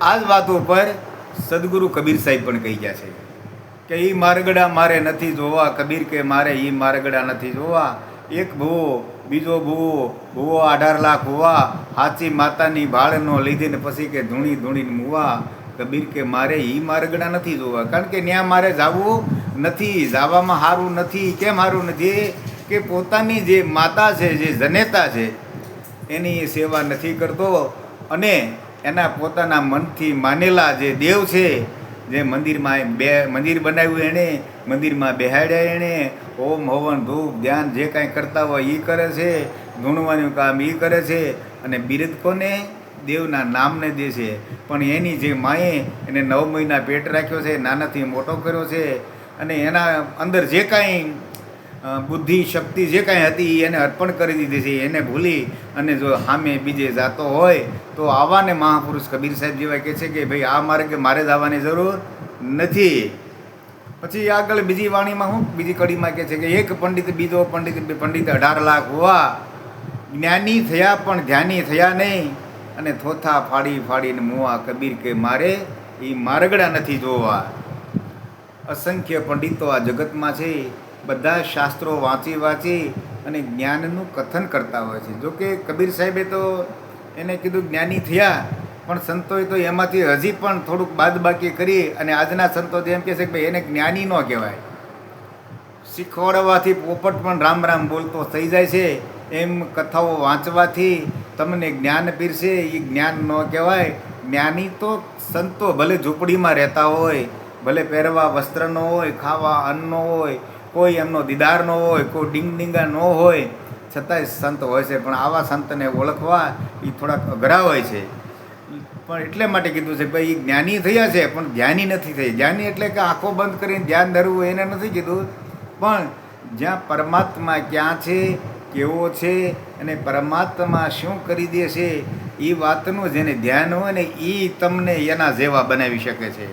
આ જ વાતો પર સદગુરુ કબીર સાહેબ પણ કહી ગયા છે કે એ મારગડા મારે નથી જોવા, કબીર કે મારે એ મારગડા નથી જોવા. એક ભૂવો, બીજો ભૂવો ભૂવો અઢાર લાખ હોવા હાચી માતાની ભાળનો લીધીને પછી કે ધૂણી ધૂણીને મુવા. કબીર કે મારે એ મારગડા નથી જોવા. કારણ કે ત્યાં મારે જવું નથી, જવામાં સારું નથી, કેમ સારું નથી? કે પોતાની જે માતા છે, જે જનેતા છે, એની સેવા નથી કરતો. અને એના પોતાના મનથી માનેલા જે દેવ છે, જે મંદિરમાં બે મંદિર બનાવ્યું એણે, મંદિરમાં બેહાડ્યા એણે, ઓમ હવન ધૂપ ધ્યાન જે કાંઈ કરતા હોય એ કરે છે, ધૂણવાનું કામ એ કરે છે, અને બિરદ કોને? દેવના નામને દે છે. પણ એની જે માએ એને નવ મહિના પેટ રાખ્યો છે, નાનાથી મોટો કર્યો છે, અને એના અંદર જે કાંઈ બુદ્ધિ, શક્તિ જે કાંઈ હતી એને અર્પણ કરી દીધી છે, એને ભૂલી અને જો સામે બીજે જાતો હોય, તો આવાને મહાપુરુષ કબીર સાહેબ જેવા કહે છે કે, ભાઈ, આ માર્ગે મારે જ આવવાની જરૂર નથી. પછી આગળ બીજી વાણીમાં હું, બીજી કડીમાં કહે છે કે, એક પંડિત બીજો પંડિત પંડિત અઢાર લાખ હોવા, જ્ઞાની થયા પણ ધ્યાની થયા નહીં, અને થોથા ફાડી ફાડીને મુવા કબીર કે મારે એ મારગડા નથી જોવા. અસંખ્ય પંડિતો આ જગતમાં છે. બધા શાસ્ત્રો વાંચી વાંચી અને જ્ઞાનનું કથન કરતા હોય છે. જો કે કબીર સાહેબે તો એને કીધું જ્ઞાની થયા, પણ સંતોએ તો એમાંથી હજી પણ થોડુંક બાદબાકી કરી અને આજના સંતો તો એમ કહે છે કે ભાઈ એને જ્ઞાની ન કહેવાય. શીખવાડવાથી પોપટ પણ રામ રામ બોલતો થઈ જાય છે. એમ કથાઓ વાંચવાથી તમને જ્ઞાન પીરશે એ જ્ઞાન ન કહેવાય. જ્ઞાની તો સંતો ભલે ઝૂંપડીમાં રહેતા હોય, ભલે પહેરવા વસ્ત્ર ન હોય, ખાવા અન્ન હોય કોઈ એમનો દીદાર ન હોય, કોઈ ડીંગ ડીંગા ન હોય, છતાંય સંત હોય છે. પણ આવા સંતને ઓળખવા એ થોડાક અઘરા હોય છે. પણ એટલે માટે કીધું છે, ભાઈ જ્ઞાની થયા છે, પણ ધ્યાની નથી થઈ. જ્ઞાની એટલે કે આંખો બંધ કરીને ધ્યાન ધરવું, એને નથી કીધું. પણ જ્યાં પરમાત્મા ક્યાં છે, કેવો છે, અને પરમાત્મા શું કરી દે છે એ વાતનું જેને ધ્યાન હોય ને એ તમને એના જેવા બનાવી શકે છે.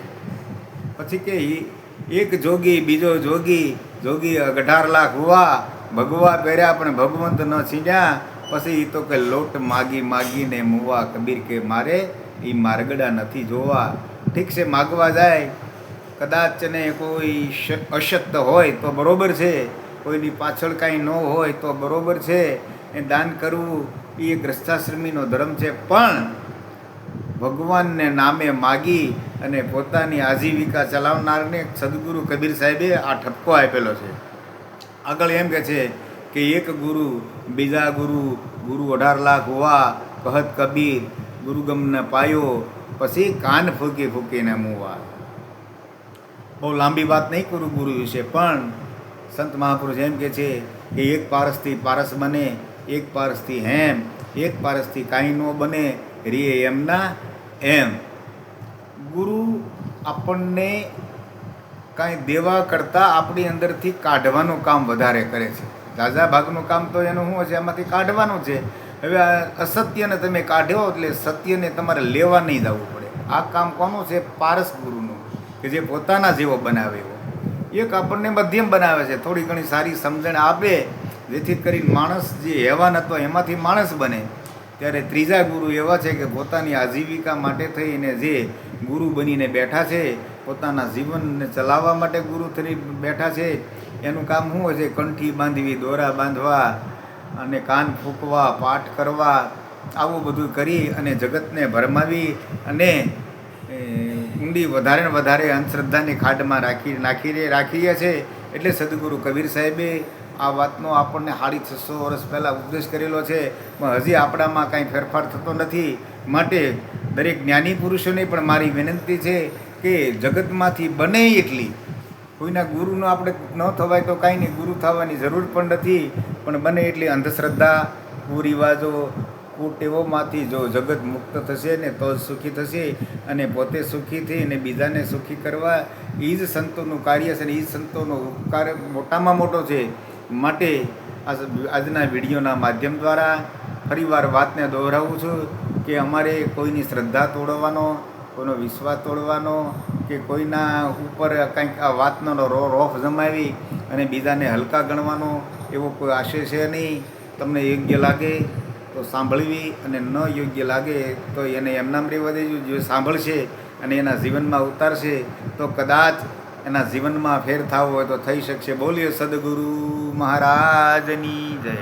પછી કે એક જોગી બીજો જોગી જોગી અઢાર લાખ હુવા, ભગવા પહેર્યા પણ ભગવંત ન છીંડ્યા. પછી એ તો કે લોટ માગી માગીને મુવા કબીર કે મારે એ માર્ગડા નથી જોવા. ઠીક છે, માગવા જાય. કદાચ ને કોઈ અશક્ત હોય તો બરોબર છે. કોઈની પાછળ કાંઈ ન હોય તો બરોબર છે. એ દાન કરવું એ એક ગ્રસ્તાશ્રમીનો ધર્મ છે. પણ ભગવાનને નામે માગી અને પોતાની આજીવિકા ચલાવનારને સદગુરુ કબીર સાહેબે આ ઠપકો આપેલો છે. આગળ એમ કે છે કે એક ગુરુ, બીજા ગુરુ ગુરુ અઢાર લાખ હોવા કહત કબીર, ગુરુગમને પાયો, પછી કાન ફૂકી ફૂકીને મૂવા. બહુ લાંબી વાત નહીં કરું ગુરુ વિશે, પણ સંત મહાપુરુષ એમ કે છે કે એક પારસથી પારસ બને, એક પારસથી હેમ, એક પારસથી કાંઈ ન બને રે એમના એમ. ગુરુ આપણને કાંઈ દેવા કરતાં આપણી અંદરથી કાઢવાનું કામ વધારે કરે છે. ઝાઝા ભાગનું કામ તો એનું શું છે? એમાંથી કાઢવાનું છે. હવે અસત્યને તમે કાઢ્યો એટલે સત્યને તમારે લેવા નહીં જવું પડે. આ કામ કોનું છે? પારસ ગુરુનું, કે જે પોતાના જેવો બનાવે એવો. એક આપણને મધ્યમ બનાવે છે. થોડી ઘણી સારી સમજણ આપે, જેથી કરીને માણસ જે હેવાન હતો એમાંથી માણસ બને. ત્યારે ત્રીજા ગુરુ એવા છે કે પોતાની આજીવિકા માટે થઈને જે ગુરુ બનીને બેઠા છે, પોતાના જીવનને ચલાવવા માટે ગુરુ થઈ બેઠા છે, એનું કામ શું હોય છે કંઠી બાંધવી, દોરા બાંધવા અને કાન ફૂંકવા, પાઠ કરવા, આવું બધું કરી અને જગતને ભરમાવી અને ઊંડી વધારે ને વધારે અંધશ્રદ્ધાની ખાડમાં રાખી નાખી રાખીએ છે. એટલે સદગુરુ કબીર સાહેબે આ વાતનો આપણને સાડી છસો વર્ષ પહેલાં ઉપદેશ કરેલો છે. પણ હજી આપણામાં કાંઈ ફેરફાર થતો નથી. માટે દરેક જ્ઞાની પુરુષોને પણ મારી વિનંતી છે કે જગતમાંથી બને એટલી. કોઈના ગુરુનો આપણે ન થવાય તો કાંઈ નહીં. ગુરુ થવાની જરૂર પણ નથી. પણ બને એટલી અંધશ્રદ્ધા, કુરિવાજો કુટેવોમાંથી જો જગત મુક્ત થશે ને તો જ સુખી થશે અને પોતે સુખી થઈ અને બીજાને સુખી કરવા એ જ સંતોનું કાર્ય છે અને એ જ સંતોનો ઉપકાર મોટામાં મોટો છે. માટે આજ આજના વિડીયોના માધ્યમ દ્વારા ફરીવાર વાતને દોહરાવું છું કે અમારે કોઈની શ્રદ્ધા તોડવાનો, કોઈનો વિશ્વાસ તોડવાનો કે કોઈના ઉપર કંઈક આ વાતનો રોફ જમાવી અને બીજાને હલકા ગણવાનો એવો કોઈ આશય છે નહીં. તમને યોગ્ય લાગે તો સાંભળવી અને ન યોગ્ય લાગે તો એને એમનામ રહેવા દેજો. જો સાંભળશે અને એના જીવનમાં ઉતારશે, તો કદાચ એના જીવનમાં ફેર થવો હોય તો થઈ શકશે. બોલીએ સદગુરુ મહારાજની જય.